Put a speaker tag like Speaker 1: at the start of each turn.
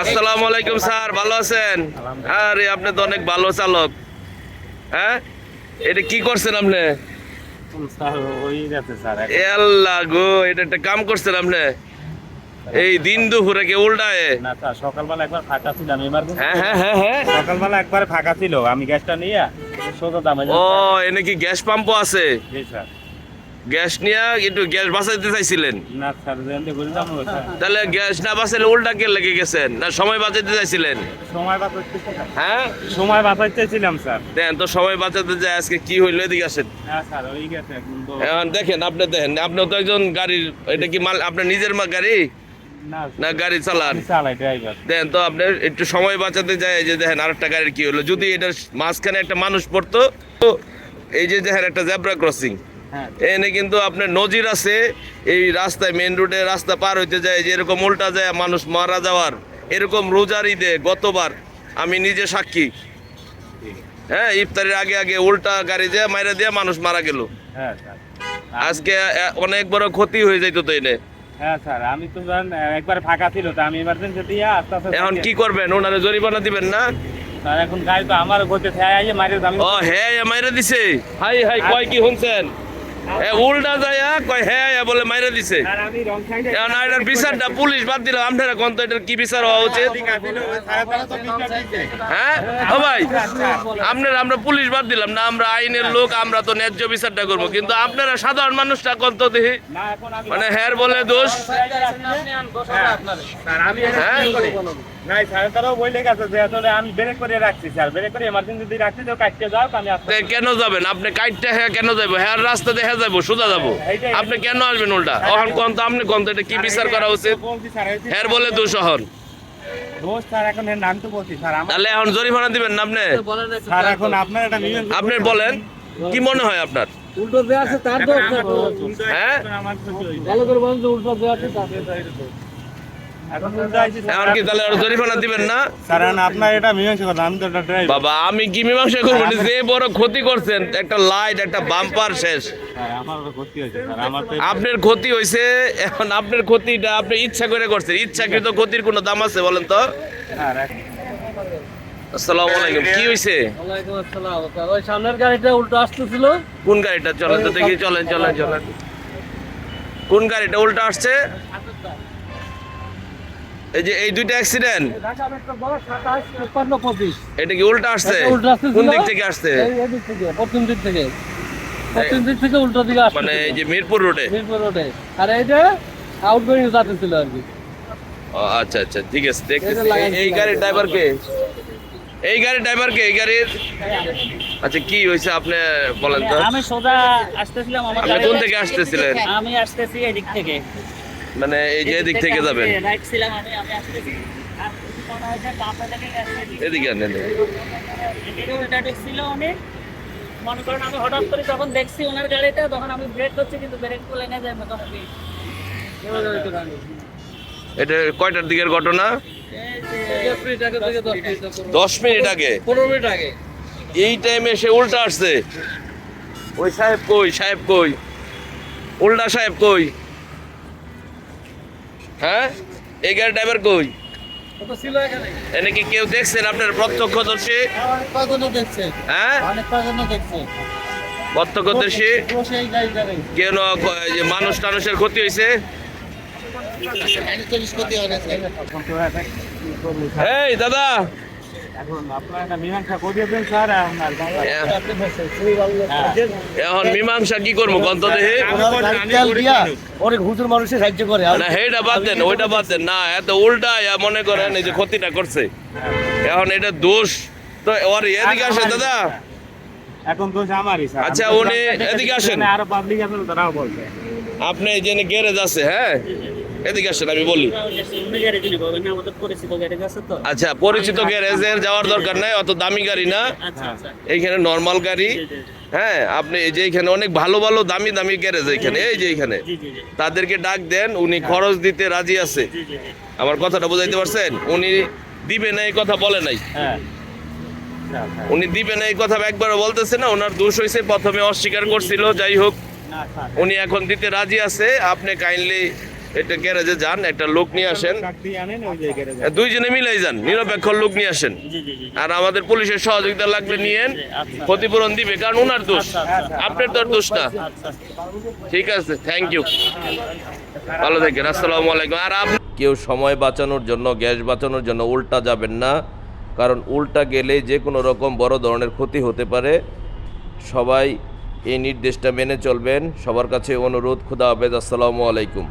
Speaker 1: আসসালামু আলাইকুম স্যার। ভালো আছেন? আরে আপনি তো অনেক ভালো চালক। হ্যাঁ? এটা কি করছেন আপনি? আল্লাহ গো এটা একটা কাম করছেন আপনি? এই দিন দুপুরে কে উল্টায়?
Speaker 2: না স্যার সকালবেলা একবার ফাঁকা ছিল আমি এবার
Speaker 1: হ্যাঁ হ্যাঁ হ্যাঁ হ্যাঁ।
Speaker 2: সকালবেলা একবার ফাঁকা ছিল আমি গ্যাসটা নিয়ে সোজা দামে
Speaker 1: ও এনে কি গ্যাস পাম্পও আছে?
Speaker 2: জি স্যার।
Speaker 1: গ্যাস নিয়ে একটু গ্যাস বাঁচাইতে চাইছিলেন? তাহলে গ্যাস না বাঁচাইলে উল্টা কে লেগে গেছেন? না সময় বাঁচাইতে চাইছিলেন? হ্যাঁ?
Speaker 2: সময় বাঁচাইতেছিলাম স্যার।
Speaker 1: দেন তো সময় বাঁচাতে যায় আজকে কি হইল এদিকে আসেন।
Speaker 2: এখন
Speaker 1: দেখেন আপনি দেখেন আপনিও তো একজন গাড়ির এটা কি মাল আপনার নিজের মা গাড়ি?
Speaker 2: না
Speaker 1: গাড়ি চালান। দেন তো আপনি একটু সময় বাঁচাতে যায় এই যে দেখেন আরেকটা গাড়ির কি হলো? যদি এটার মাঝখানে একটা মানুষ পড়তো তো এই যে দেখেন একটা জেব্রা ক্রসিং। এনে কিন্তু আপনার নজির আছে এই রাস্তায় মেন রোডে রাস্তা পার হইতে যায় যে এরকম উল্টা যায় মানুষ মারা যাওয়ার এরকম রোজার ঈদে গতবার আমি নিজে সাক্ষী। হ্যাঁ ইফতারের আগে আগে উল্টা গাড়ি দিয়ে মাইরা দিয়ে মানুষ মারা গেল।
Speaker 2: হ্যাঁ
Speaker 1: আজকে অনেক বড় ক্ষতি হয়ে যাইতো তো এনে।
Speaker 2: হ্যাঁ
Speaker 1: এখন কি করবেন? ওনারে জরিমানা দিবেন না?
Speaker 2: এখন গাড়ি তো আমার গতি থেকে আইয়ে মারি আমি
Speaker 1: ও হ্যাঁ মাইরা দিছে? হাই হাই কয় কি শুনছেন? উল্টা যায় কয় হ্যাঁ বলে মাইরা দিছে। এটার বিচারটা পুলিশ বাদ দিল আপনারা কোন তো এটার কি বিচার হওয়া উচিত? হ্যাঁ? ও ভাই আপনার আমরা পুলিশ বাদ দিলাম না আমরা আইনের লোক আমরা তো ন্যায্য বিচারটা করব। কিন্তু আপনারা সাধারণ মানুষটা কোন তো দেখি? মানে হ্যার বলে দোষ? হ্যাঁ? কেন যাবেন? আপনি কাইটটা হ্যাঁ কেন যাব হ্যাঁ রাস্তা দেখে যাব সোজা যাব। আপনি কেন আসবেন উল্টা? অহন কোন তো আপনি কোন তো এটা কি বিচার করা উচিত? বলে দোষ তাহলে এখন জরিমানা দিবেন না আপনি?
Speaker 2: আপনার
Speaker 1: আপনি বলেন কি মনে হয় আপনার?
Speaker 3: উল্টো দেওয়া আছে তার দোষ।
Speaker 1: হ্যাঁ।
Speaker 3: ভালো করে বলেন উল্টো দেওয়া আছে তার।
Speaker 2: এখন
Speaker 1: কি তাহলে জরিমানা দিবেন না?
Speaker 2: এখন আপনার এটা মীমাংসা কথা আমি তো ড্রাইভার
Speaker 1: বাবা আমি কি মীমাংসা করব? না? যে বড় ক্ষতি করছেন একটা লাইট একটা বাম্পার শেষ।
Speaker 2: স্যার ক্ষতি হয়েছে স্যার
Speaker 1: আপনার ক্ষতি হয়েছে এখন আপনার ক্ষতিটা আপনি ইচ্ছা করে করছেন। ইচ্ছাকৃত ক্ষতির কোনো দাম আছে বলেন তো? আসসালামু আলাইকুম কি হয়েছে?
Speaker 3: ওয়ালাইকুম আসসালাম। ওই সামনের গাড়িটা উল্টো আসতেছিল।
Speaker 1: কোন গাড়িটা? চলেন তো দেখি চলেন চলেন চলেন। কোন গাড়িটা? উল্টা আসছে? এই যে এই দুইটা অ্যাক্সিডেন্ট এটা কি উল্টা আসছে। কোন দিক থেকে আসছে?
Speaker 3: এই- এই দিক থেকে, পশ্চিম দিক থেকে উল্টো দিকে আসছে
Speaker 1: মানে এই যে মিরপুর রোডে
Speaker 3: মিরপুর রোডে আর এইটা আউটগোয়িং যাতেছিল আর কি
Speaker 1: আচ্ছা আচ্ছা ঠিক আছে দেখতেছি। এই- এই গাড়ির ড্রাইভার কে? এই গাড়ির ড্রাইভার কে? এই গাড়ির? আচ্ছা কি হয়েছে আপনি বলেন তো।
Speaker 4: আমি সোজা আসতেছিলাম আমার
Speaker 1: কোন থেকে আসতেছিলেন?
Speaker 4: আমি আসতেছি এদিক থেকে।
Speaker 1: মানে এই যে এদিক থেকে যাবেন। এদিকে আনেন
Speaker 4: মনে করেন আমি হঠাৎ করে যখন দেখছি ওনার গাড়িটা তখন আমি ব্রেক করছি কিন্তু ব্রেক করলে না যায় মোটামুটি।
Speaker 1: এটা কয়টার দিকের ঘটনা?
Speaker 3: দশ মিনিট আগে। থেকে দশ মিনিট পনেরো-
Speaker 1: দশ মিনিট আগে।
Speaker 3: পনেরো মিনিট আগে
Speaker 1: এই টাইমে সে উল্টা আসছে। ওই সাহেব কই সাহেব কই? উল্টা সাহেব কই? হ্যাঁ? এই গাড়ি ড্রাইভার কই? এনে কি কেউ দেখছেন আপনার প্রত্যক্ষদর্শী? হ্যাঁ? প্রত্যক্ষদর্শী? কেন মানুষ টানুষের ক্ষতি হয়েছে? এই দাদা!
Speaker 2: এখন মীমাংসা বাংলা-
Speaker 1: এখন মীমাংসা কি করব দেহে?
Speaker 3: অনেক হুজুর মানুষের সাহায্য করে।
Speaker 1: না হেটা বাদ দেন ওইটা বাদ দেন। না এত উল্টা মনে করেন এই যে ক্ষতিটা করছে। এখন এটা দোষ তো ওর এদিকে আসে দাদা।
Speaker 2: এখন তো আমারই স্যার।
Speaker 1: আচ্ছা, উনি এদিকে আসেন।
Speaker 2: আরও পাবলিক আছে তারাও বলবে।
Speaker 1: আপনি যে গ্যারেজ আছে হ্যাঁ? এদিকে আসেন, আমি বলি। আচ্ছা পরিচিত গ্যারেজের যাওয়ার দরকার নাই, অত দামি গাড়ি না। এইখানে নর্মাল গাড়ি। হ্যাঁ আপনি এই যে এখানে অনেক ভালো ভালো, দামি দামি গ্যারেজ এখানে এই যে এখানে তাদেরকে ডাক দেন, উনি খরচ দিতে রাজি আছে। আমার কথাটা বুঝাইতে পারছেন? উনি দিবে না, এই কথা বলে নাই। উনি দিবে না, এই কথা একবারও বলতেছে না, ওনার দোষ হয়েছে প্রথমে অস্বীকার করছিল, যাই হোক। উনি এখন দিতে রাজি আছে, আপনি কাইন্ডলি এটা গ্যারেজে যান একটা লোক নিয়ে আসেন। দুইজনে মিলাই যান নিরপেক্ষ লোক নিয়ে আসেন।
Speaker 4: জি জি জি
Speaker 1: আর আমাদের পুলিশের সহযোগিতা লাগলে নিয়েন
Speaker 4: আচ্ছা।
Speaker 1: ক্ষতিপূরণ দিবে কারণ ওনার দোষ।
Speaker 4: আচ্ছা, আচ্ছা।
Speaker 1: আপনার তো আর দোষ না। ঠিক আছে থ্যাংক ইউ ভালো থাকেন আসসালামু আলাইকুম। আর আপনি কেউ সময় বাঁচানোর জন্য গ্যাস বাঁচানোর জন্য উল্টা যাবেন না কারণ উল্টা গেলে যে কোনো রকম বড় ধরনের ক্ষতি হতে পারে। সবাই এই নির্দেশটা মেনে চলবেন। সবার কাছে অনুরোধ খুদা হাফেজ আসসালামু আলাইকুম।